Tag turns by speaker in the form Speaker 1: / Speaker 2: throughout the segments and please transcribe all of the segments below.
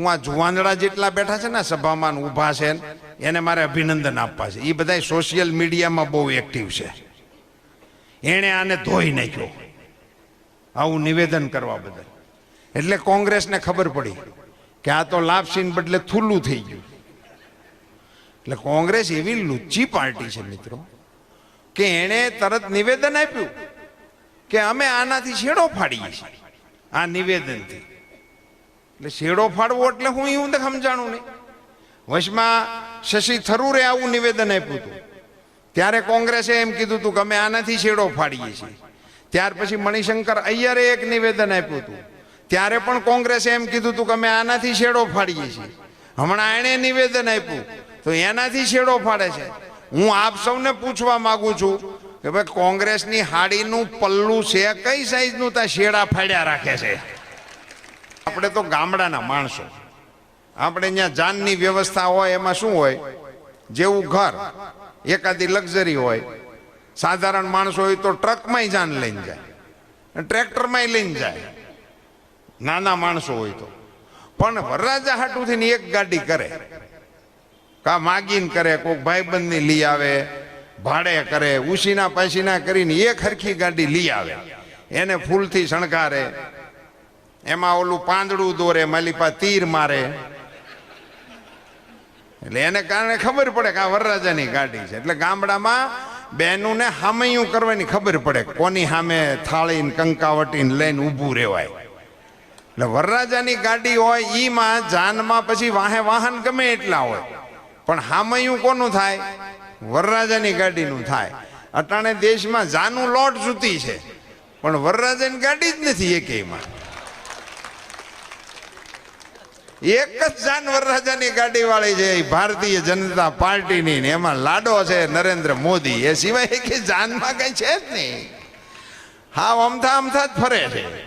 Speaker 1: હું આ જુવાનડા જેટલા બેઠા છે ને સભામાં ઊભા છે એને મારે અભિનંદન આપવા છે. એ બધા સોશિયલ મીડિયામાં બહુ એક્ટિવ છે. એણે આને ધોઈ નાખ્યો. આવું નિવેદન કરવા બદલ. એટલે કોંગ્રેસને ખબર પડી કે આ તો લાભસીન બદલે થુલ્લું થઈ ગયું. એટલે કોંગ્રેસ એવી લુચ્ચી પાર્ટી છે મિત્રો, કે એણે તરત નિવેદન આપ્યું કે અમે આનાથી છેડો ફાડીએ છીએ. આ નિવેદનથી. એટલે શેડો ફાડવો એટલે હું એવું નથી સમજાણું નહીં. વંશમાં શશી થરૂરે આવું નિવેદન આપ્યું હતું. ત્યારે કોંગ્રેસે એમ કીધું હતું કે અમે આનાથી શેડો ફાડીએ છીએ. ત્યાર પછી મણિશંકર અય્યરે એક નિવેદન આપ્યું હતું. ત્યારે પણ કોંગ્રેસે એમ કીધું હતું કે અમે આનાથી શેડો ફાડીએ છીએ. હમણાં એણે નિવેદન આપ્યું. તો એનાથી શેડો ફાડે છે. હું આપ સૌને પૂછવા માગું છું કે ભાઈ કોંગ્રેસની હાડીનું પલ્લું છે, કઈ સાઈઝનું ત્યાં શેડા ફાડ્યા રાખે છે. આપણે તો ગામડાના માણસો. આપણે ત્યાં જાનની વ્યવસ્થા હોય, એમાં શું હોય? જેવું ઘર, એકાદી લક્ઝરી હોય. સાધારણ માણસો હોય તો ટ્રકમાંય જાન લઈને જાય. ટ્રેક્ટરમાંય લઈને જાય. નાના માણસો હોય તો. પણ વરરાજા હાટુથી એક ગાડી કરે. કા માગીને કરે કોઈક ભાઈબંધની લઈ આવે, ભાડે કરે ઉશીના પાસીના કરીને એક હરખી ગાડી લઈ આવે. એને ફૂલથી શણગારે. એમાં ઓલું પાંદડું દોરે, માલિપા તીર મારે. એટલે એને કારણે ખબર પડે કે આ વરરાજાની ગાડી છે. એટલે ગામડામાં બહેનોને હામયું કરવાની ખબર પડે કોની સામે થાળીને, કંકાવટીને લઈને ઊભું રહેવાય. એટલે વરરાજાની ગાડી હોય, ઈમાં જાનમાં પછી વાહે વાહન ગમે એટલા હોય. પણ હામયું કોનું થાય? વરરાજાની ગાડીનું થાય. અટાણે દેશમાં જાનું લોટ જૂતી છે. પણ વરરાજાની ગાડી જ નથી એકેયમાં. એક જ જાનવર રાજાની ગાડી વાળી છે ભારતીય જનતા પાર્ટીની ને એમાં લાડો છે નરેન્દ્ર મોદી, એ સિવાય કે જાનમાં કઈ છે જ નહીં. હા અમથા અમથા જ ફરે છે.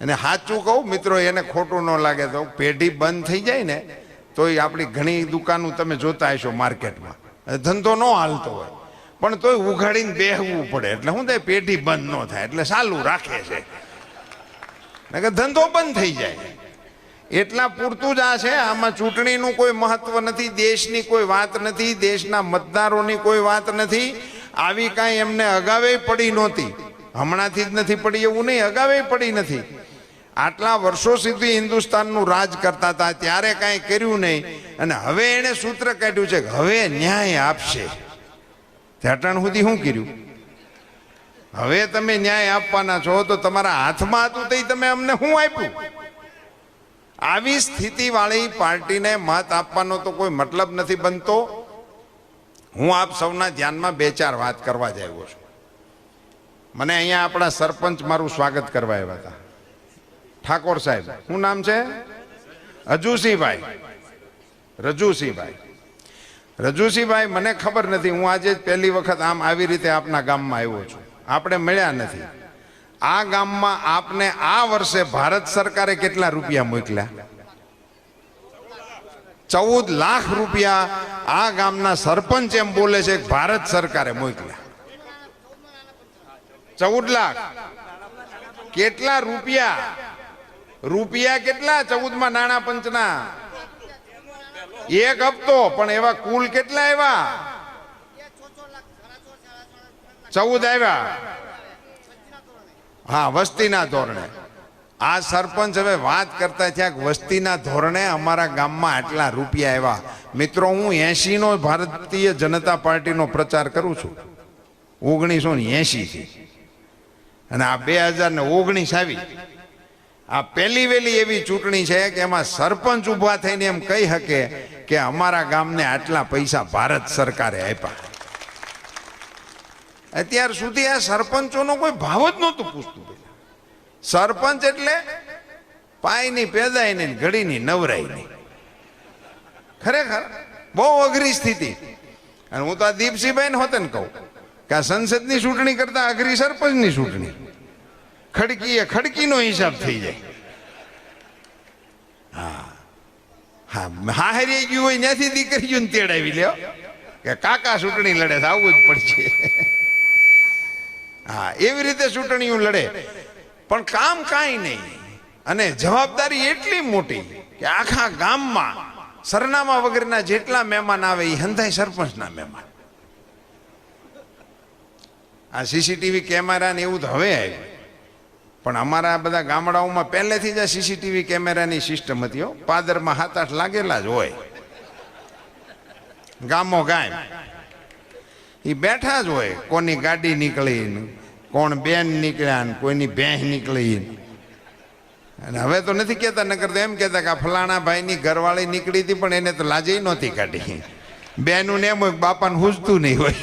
Speaker 1: અને સાચું કહું, મિત્રો, એને ખોટું ન લાગે તો પેઢી બંધ થઈ જાય ને તો એ આપણી ઘણી દુકાનો તમે જોતા હશો માર્કેટમાં. ધંધો ન હાલતો હોય. પણ તોય ઉઘાડીને બેહવું પડે. એટલે શું થાય? પેઢી બંધ ન થાય. એટલે સાલું રાખે છે. ધંધો બંધ થઈ જાય. એટલા પૂરતું જ આ છે, આમાં ચૂંટણીનું કોઈ મહત્વ નથી, દેશની કોઈ વાત નથી, દેશના મતદારોની કોઈ વાત નથી. આવી કાંઈ એમને અગાવે પડી નહોતી. હમણાંથી જ નથી પડી એવું નહીં અગાવે પડી નથી. આટલા વર્ષો સુધી હિન્દુસ્તાનનું રાજ કરતા હતા, ત્યારે કાંઈ કર્યું નહીં. અને હવે એણે સૂત્ર કાઢ્યું છે કે હવે ન્યાય આપશે. ત્યાટણ સુધી શું કર્યું? હવે તમે ન્યાય આપવાના છો તો તમારા હાથમાં હતું તે તમે અમને શું આપ્યું? આવી સ્થિતિવાળી પાર્ટીને મત આપવાનો તો કોઈ મતલબ નથી બનતો. હું આપ સૌના ધ્યાનમાં બે ચાર વાત કરવા જ આવ્યો છું. મને અહીંયા આપણા સરપંચ મારું સ્વાગત કરવા આવ્યા હતા. ઠાકોર સાહેબ, શું નામ છે? હજુસિંહભાઈ રજુસિંહભાઈ. રજુસિંહભાઈ, મને ખબર નથી, હું આજે જ પહેલી વખત આમ આવી રીતે આપના ગામમાં આવ્યો છું. આપણે મળ્યા નથી. આ ગામમાં આપને આ વર્ષે ભારત સરકારે કેટલા રૂપિયા મોકલ્યા? ચૌદ લાખ રૂપિયા આ ગામના સરપંચ એમ બોલે છે ભારત સરકારે મોકલ્યા. ચૌદ લાખ. કેટલા રૂપિયા? રૂપિયા કેટલા? ચૌદમાં નાણાં પંચના? એક હપ્તો, પણ એવા કુલ કેટલા આવ્યા? ચૌદ આવ્યા. હા, વસ્તીના ધોરણે. આ સરપંચ હવે વાત કરતા થયા વસ્તીના ધોરણે અમારા ગામમાં આટલા રૂપિયા આવ્યા. મિત્રો, હું એંશીનો ભારતીય જનતા પાર્ટીનો પ્રચાર કરું છું. ઓગણીસો ને એંશીથી. અને આ બે હજાર ને ઓગણીસ આવી. આ પહેલી વહેલી એવી ચૂંટણી છે કે એમાં સરપંચ ઊભા થઈને એમ કહી શકે કે અમારા ગામને આટલા પૈસા ભારત સરકારે આપ્યા. અત્યાર સુધી આ સરપંચોનો કોઈ ભાવ જ નહોતું પૂછતું પેલા. સરપંચ એટલે પાયની પેદાય ને ઘડીની નવરાય નહીં ખરેખર બહુ અઘરી સ્થિતિ. અને હું તો આ દીપસિંહભાઈ હોતે ને કહું કે આ સંસદની ચૂંટણી કરતા અઘરી સરપંચની ચૂંટણી. ખડકીએ ખડકીનો હિસાબ થઈ જાય. હા. હા હાહરી ગયું હોય, ત્યાંથી દીકરીઓને તેડાવી લ્યો. કે કાકા ચૂંટણી લડે તો આવવું જ પડશે. હા, એવી રીતે ચૂંટણીઓ લડે. પણ કામ કાંઈ નહીં. અને જવાબદારી એટલી મોટી કે આખા ગામમાં સરનામા વગરના જેટલા મહેમાન આવે એ હંધાઈ સરપંચના મહેમાન. આ સીસીટીવી કેમેરા ને એવું તો હવે આવ્યું. પણ અમારા બધા ગામડાઓમાં પહેલેથી જ આ સીસીટીવી કેમેરાની સિસ્ટમ હતી પાદરમાં હાથ આઠ લાગેલા જ હોય. ગામો ગામ એ બેઠા જ હોય. કોની ગાડી નીકળી કોણ બેન નીકળ્યા ને કોઈની ભેંસ નીકળી. અને હવે તો નથી કહેતા, નકર તો એમ કહેતા કે આ ફલાણા ભાઈની ઘરવાળી નીકળી હતી પણ એને તો લાજે નહોતી કાઢી. બેનું ને એમ હોય, બાપાને હુજતું નહીં હોય.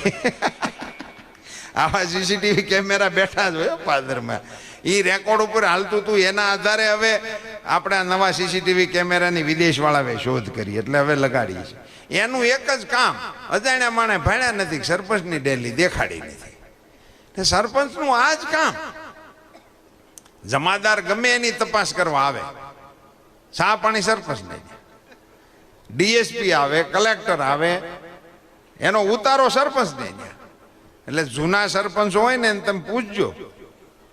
Speaker 1: આવા સીસીટીવી કેમેરા બેઠા જ હોય પાદરમાં. એ રેકોર્ડ ઉપર હાલતું હતું એના આધારે હવે આપણે નવા સીસીટીવી કેમેરાની વિદેશવાળાએ શોધ કરી, એટલે હવે લગાડી છે એનું એક જ કામ, અજાણ્યા માણે ભણ્યા નથી, સરપંચની ડેલી દેખાડી નથી. સરપંચનું આ જ કામ. જમાદાર ગમે એની તપાસ કરવા આવે. સા પાણી સરપંચ નહીં. ડીએસપી આવે, કલેક્ટર આવે, એનો ઉતારો સરપંચ દે એટલે જૂના સરપંચ હોય ને તમે પૂછજો.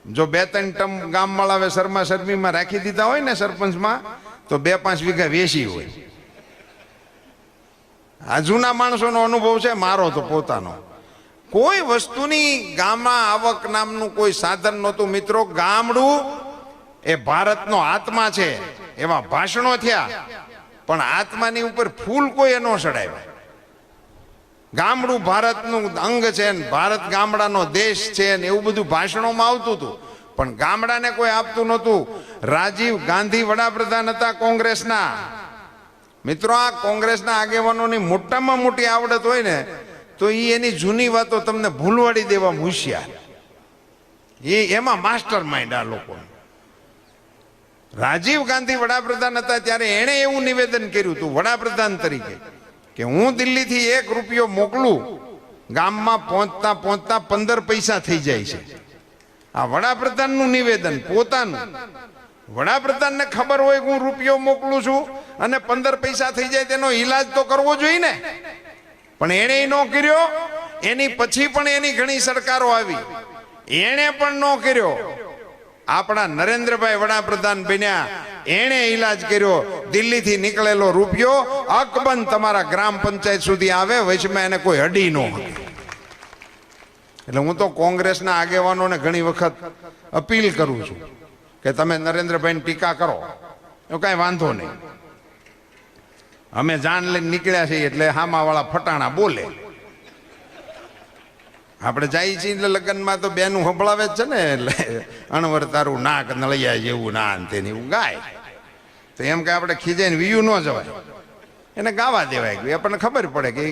Speaker 1: જો બે ત્રણ ટમ ગામવાળા હવે શર્મા શરમીમાં રાખી દીધા હોય ને સરપંચમાં, તો બે પાંચ વીઘા વેસી હોય. આ જૂના માણસોનો અનુભવ છે, મારો તો પોતાનો. કોઈ વસ્તુની ગામમાં આવક નામનું કોઈ સાધન નહોતું. મિત્રો, ગામડું એ ભારતનો આત્મા છે. એવા ભાષણો થયા. પણ આત્માની ઉપર ફૂલ કોઈ ન ચડાવ્યા. ગામડું ભારતનું અંગ છે ને ભારત ગામડાનો દેશ છે ને એવું બધું ભાષણોમાં આવતું હતું. પણ ગામડાને કોઈ આપતું નહોતું. રાજીવ ગાંધી વડાપ્રધાન હતા કોંગ્રેસના. મિત્રો, આ કોંગ્રેસના આગેવાનોની મોટામાં મોટી આવડત હોય ને તો એ એની જૂની વાતો તમને ભૂલવાડી દેવા હોશિયાર એ એમાં માસ્ટર માઇન્ડ આ લોકો રાજીવ ગાંધી વડાપ્રધાન હતા ત્યારે એણે એવું નિવેદન કર્યું હતું વડાપ્રધાન તરીકે, કે હું દિલ્હીથી એક રૂપિયો મોકલું, ગામમાં પહોંચતા પહોંચતા પંદર પૈસા થઈ જાય છે. આ વડાપ્રધાનનું નિવેદન પોતાનું. વડાપ્રધાનને ખબર હોય કે હું રૂપિયો મોકલું છું અને પંદર પૈસા થઈ જાય તેનો ઈલાજ તો કરવો જોઈએ ને? પણ એણે ન કર્યો, એની પછી પણ એની ઘણી સરકારો આવી. એણે પણ ન કર્યો. આપણા નરેન્દ્રભાઈ વડાપ્રધાન બન્યા, એણે ઈલાજ કર્યો, દિલ્હીથી નીકળેલો રૂપિયો અકબંધ તમારા ગ્રામ પંચાયત સુધી આવે, વચમાં એને કોઈ અડી ન એટલે હું તો કોંગ્રેસના આગેવાનોને ઘણી વખત અપીલ કરું છું કે તમે નરેન્દ્રભાઈની ટીકા કરો. એવું કાંઈ વાંધો નહીં. અમે જાન લઈને નીકળ્યા છીએ એટલે હામાવાળા ફટાણા બોલે. આપણે જઈએ છીએ એટલે લગ્નમાં તો બેનું સંભળાવે જ છે ને એટલે અણવર તારું નાક નળિયા જેવું ના ને તેની એવું ગાય. તો એમ કે આપણે ખીજાઈને વિયું ન જવાય. એને ગાવા દેવાય. ગયું આપણને ખબર પડે કે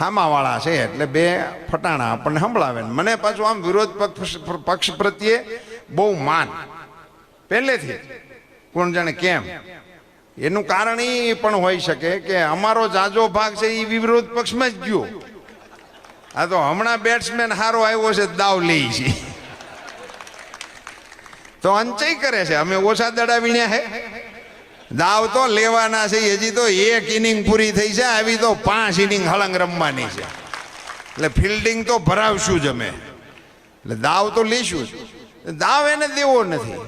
Speaker 1: હામાવાળા છે એટલે બે ફટાણા આપણને સંભળાવે મને પાછું આમ વિરોધ પક્ષ પક્ષ પ્રત્યે બહુ માન. પહેલેથી. કોણ જાણે કેમ? એનું કારણ એ પણ હોઈ શકે કે અમારો જાજો ભાગ છે એ વિરોધ પક્ષમાં જ ગયો. આ તો હમણાં બેટ્સમેન હારો આવ્યો છે, દાવ લે છે. તો અંચય કરે છે, અમે ઓછા દડાવીને હે. દાવ તો લેવાના છે, હજી તો એક ઇનિંગ પૂરી થઈ છે, આવી તો પાંચ ઇનિંગ હળંગ રમવાની છે. એટલે ફિલ્ડિંગ તો ભરાવશું જ અમે. એટલે દાવ તો લઈશું દાવ એને દેવો નથી.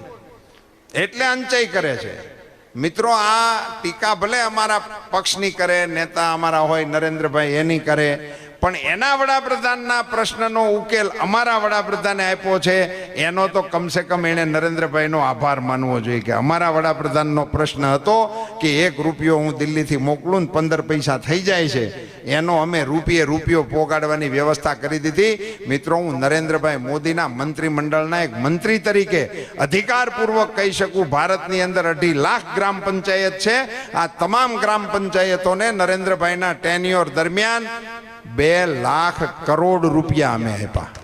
Speaker 1: એટલે અંચય કરે છે. મિત્રો આ ટીકા ભલે અમારા પક્ષની કરે નેતા અમારા હોય નરેન્દ્રભાઈ એની કરે પણ એના વડાપ્રધાનના પ્રશ્નનો ઉકેલ અમારા વડાપ્રધાને આપ્યો છે, એનો તો કમસે કમ એણે નરેન્દ્રભાઈનો આભાર માનવો જોઈએ કે અમારા વડાપ્રધાનનો પ્રશ્ન હતો કે એક રૂપિયો હું દિલ્હીથી મોકલું ને પંદર પૈસા થઈ જાય છે, એનો અમે રૂપિયે રૂપિયો પોગાડવાની વ્યવસ્થા કરી દીધી. મિત્રો, હું નરેન્દ્રભાઈ મોદીના મંત્રીમંડળના એક મંત્રી તરીકે અધિકારપૂર્વક કહી શકું, ભારતની અંદર અઢી લાખ ગ્રામ પંચાયત છે. આ તમામ ગ્રામ પંચાયતોને નરેન્દ્રભાઈના ટેન્યોર દરમિયાન બે લાખ કરોડ રૂપિયા અમે આપ્યા.